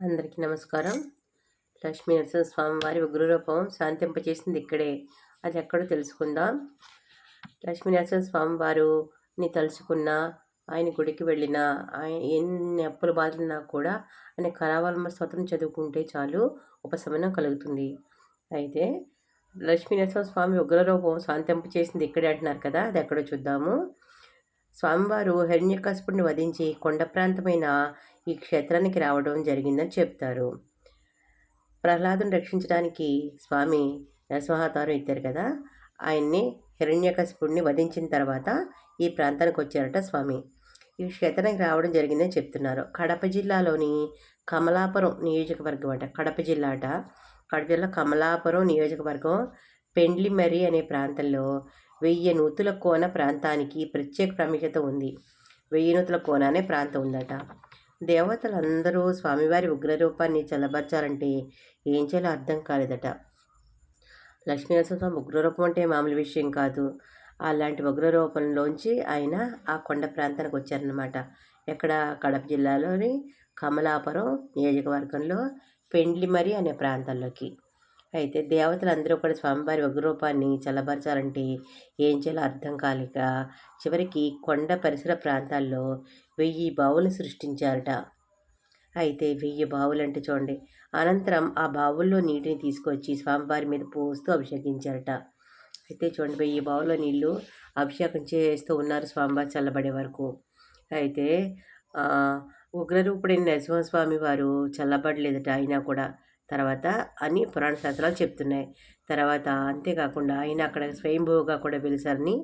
అందరికీ నమస్కారం. లక్ష్మీ నరసింహ స్వామి వారి ఉగ్రరూపం శాంతింపచేసింది ఇక్కడే. అది ఎక్కడో తెలుసుకుందాం. లక్ష్మీ నరసింహ స్వామివారుని తలుచుకున్న ఆయన గుడికి వెళ్ళిన ఆయన ఎన్ని అప్పుల బాధలున్నా కూడా ఆయన కరావలమ స్తోత్రం చదువుకుంటే చాలు ఉపశమనం కలుగుతుంది. అయితే లక్ష్మీ నరసింహ స్వామి ఉగ్రరూపం శాంతింపచేసింది ఇక్కడే అంటున్నారు కదా అది ఎక్కడో చూద్దాము. స్వామివారు హిరణ్యకశపుడిని వధించి కొండ ప్రాంతమైన ఈ క్షేత్రానికి రావడం జరిగిందని చెప్తారు. ప్రహ్లాదుని రక్షించడానికి స్వామి నరసింహావతారం ఇచ్చారు కదా ఆయన్ని హిరణ్యకశిపుడిని వధించిన తర్వాత ఈ ప్రాంతానికి వచ్చారట స్వామి. ఈ క్షేత్రానికి రావడం జరిగిందని చెప్తున్నారు. కడప జిల్లాలోని కమలాపురం నియోజకవర్గం అట కడప జిల్లా అట. కడప జిల్లా కమలాపురం నియోజకవర్గం పెండ్లిమరి అనే ప్రాంతంలో వెయ్యి నూతుల కోన ప్రాంతానికి ప్రత్యేక ప్రాముఖ్యత ఉంది. వెయ్యి నూతుల కోన అనే ప్రాంతం ఉందట. దేవతలందరూ స్వామివారి ఉగ్రరూపాన్ని చల్లబరచాలంటే ఏం చేయాలో అర్థం కాలేదట. లక్ష్మీనరసింహస్వామి ఉగ్రరూపం అంటే మామూలు విషయం కాదు. అలాంటి ఉగ్రరూపంలోంచి ఆయన ఆ కొండ ప్రాంతానికి వచ్చారనమాట ఎక్కడ? కడప జిల్లాలోని కమలాపురం నియోజకవర్గంలో పెండ్లిమరి అనే ప్రాంతాల్లోకి అయితే దేవతలందరూ కూడా స్వామివారి ఉగ్రరూపాన్ని చల్లబరచాలంటే ఏం చేయాలో అర్థం కాలేక చివరికి కొండ పరిసర ప్రాంతాల్లో వెయ్యి బావులు సృష్టించారట. అయితే వెయ్యి బావులు అంటే చూడండి అనంతరం ఆ బావుల్లో నీటిని తీసుకొచ్చి స్వామివారి మీద పోస్తూ అభిషేకించారట. అయితే చూడండి వెయ్యి బావుల నీళ్ళు అభిషేకం చేస్తూ ఉన్నారు స్వామివారి చల్లబడే వరకు. అయితే ఉగ్రరూపుడైన నరసింహస్వామి వారు చల్లబడలేదట అయినా కూడా తర్వాత అని పురాణ శాస్త్రాలు చెప్తున్నాయి. తర్వాత అంతేకాకుండా ఆయన అక్కడ స్వయంభూగా కూడా వెలిసారని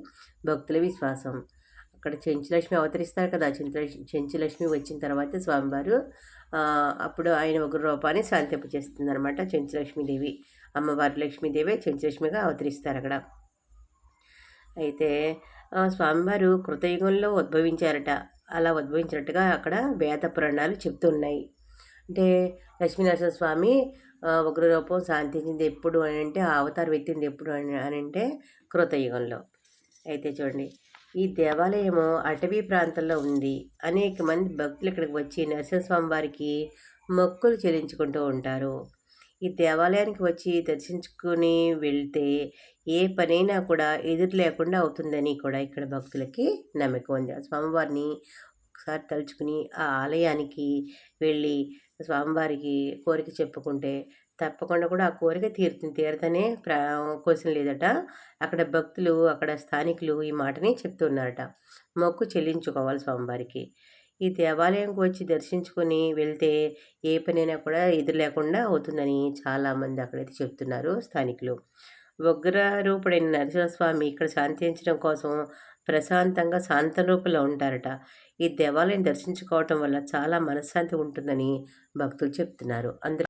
భక్తుల విశ్వాసం. అక్కడ చెంచులక్ష్మి అవతరిస్తారు కదా చెంచు చెంచులక్ష్మి వచ్చిన తర్వాత స్వామివారు అప్పుడు ఆయన ఒక రూపాన్ని శాంతింపచేస్తుంది అనమాట చెంచులక్ష్మీదేవి. అమ్మవారి లక్ష్మీదేవి చెంచులక్ష్మిగా అవతరిస్తారు అక్కడ. అయితే స్వామివారు కృతయుగంలో ఉద్భవించారట. అలా ఉద్భవించినట్టుగా అక్కడ వేద పురాణాలు చెప్తున్నాయి అంటే లక్ష్మీనరసింహ స్వామి ఉగ్రరూపం శాంతించింది ఎప్పుడు అని అంటే అవతారం ఎత్తింది ఎప్పుడు అని అని అంటే కృతయుగంలో అయితే చూడండి ఈ దేవాలయము అటవీ ప్రాంతంలో ఉంది. అనేక మంది భక్తులు ఇక్కడికి వచ్చి నరసింహస్వామి వారికి మొక్కులు చెల్లించుకుంటూ ఉంటారు. ఈ దేవాలయానికి వచ్చి దర్శించుకుని వెళ్తే ఏ పనైనా కూడా ఎదురు లేకుండా అవుతుందని కూడా ఇక్కడ భక్తులకి నమ్మకం ఉంది. స్వామివారిని ఒకసారి తలుచుకుని ఆ ఆలయానికి వెళ్ళి స్వామివారికి కోరిక చెప్పుకుంటే తప్పకుండా కూడా ఆ కోరిక తీరుతుంది. తీరతనే ప్రా క్వశ్చన్ లేదట. అక్కడ భక్తులు అక్కడ స్థానికులు ఈ మాటని చెప్తున్నారట. మొక్కు చెల్లించుకోవాలి స్వామివారికి. ఈ దేవాలయంకి వచ్చి దర్శించుకొని వెళ్తే ఏ పనైనా కూడా ఎదురు లేకుండా అవుతుందని చాలామంది అక్కడైతే చెప్తున్నారు స్థానికులు. ఉగ్రరూపుడైన నరసింహస్వామి ఇక్కడ శాంతించడం కోసం ప్రశాంతంగా శాంత ఉంటారట. ఈ దేవాలయం దర్శించుకోవటం వల్ల చాలా మనశ్శాంతి ఉంటుందని భక్తులు చెప్తున్నారు. అందులో